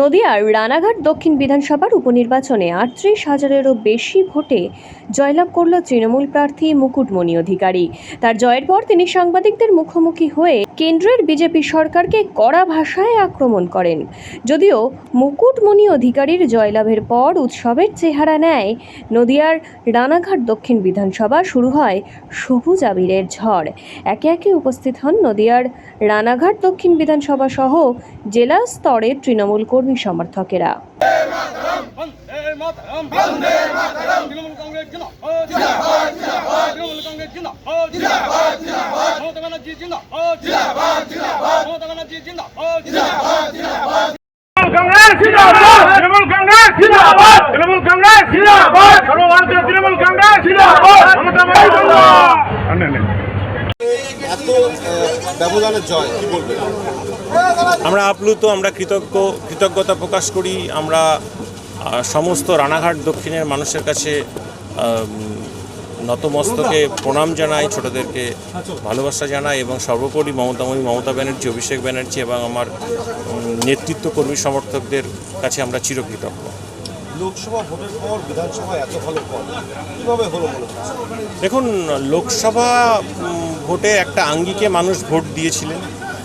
নদিয়ার রানাঘাট দক্ষিণ বিধানসভার উপনির্বাচনে আটত্রিশ হাজারেরও বেশি ভোটে জয়লাভ করল তৃণমূল প্রার্থী মুকুটমণি অধিকারী। তার জয়ের পর তিনি সাংবাদিকদের মুখোমুখি হয়ে কেন্দ্রের বিজেপি সরকারকে কড়া ভাষায় আক্রমণ করেন। যদিও মুকুটমণি অধিকারীর জয়লাভের পর উৎসবের চেহারা নেয় নদিয়ার রানাঘাট দক্ষিণ বিধানসভা শুরু হয় সবুজ আবিরের ঝড়। একে একে উপস্থিত হন নদিয়ার রানাঘাট দক্ষিণ বিধানসভা সহ জেলা স্তরের তৃণমূল কর্মী। সমর্থকেরা। মমতা ব্যানার্জি এত ব্যবধানের জয় কি বলবেন? আমরা আপ্লুত আমরা কৃতজ্ঞ কৃতজ্ঞতা প্রকাশ করি। আমরা সমস্ত রানাঘাট দক্ষিণের মানুষের কাছে নতমস্তকে প্রণাম জানাই ছোটদেরকে ভালোবাসা জানাই এবং সর্বোপরি মমতাময়ী মমতা ব্যানার্জি অভিষেক ব্যানার্জি এবং আমার নেতৃত্ব কর্মী সমর্থকদের কাছে আমরা চিরকৃতজ্ঞ। লোকসভা ভোটের পর বিধানসভা এত ভালো ফল কীভাবে হলো দেখুন লোকসভা ভোটে একটা আঙ্গিকে মানুষ ভোট দিয়েছিলেন।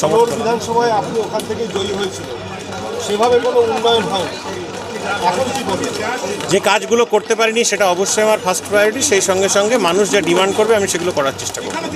সমর্থন। বিধানসভায় আপনি ওখান থেকে জয়ী হয়েছিল। সেভাবে কোনো উন্নয়ন হয়নি বলবেন? যে কাজগুলো করতে পারিনি সেটা অবশ্যই আমার ফার্স্ট প্রায়োরিটি সেই সঙ্গে সঙ্গে মানুষ যা ডিমান্ড করবে আমি সেগুলো করার চেষ্টা করব।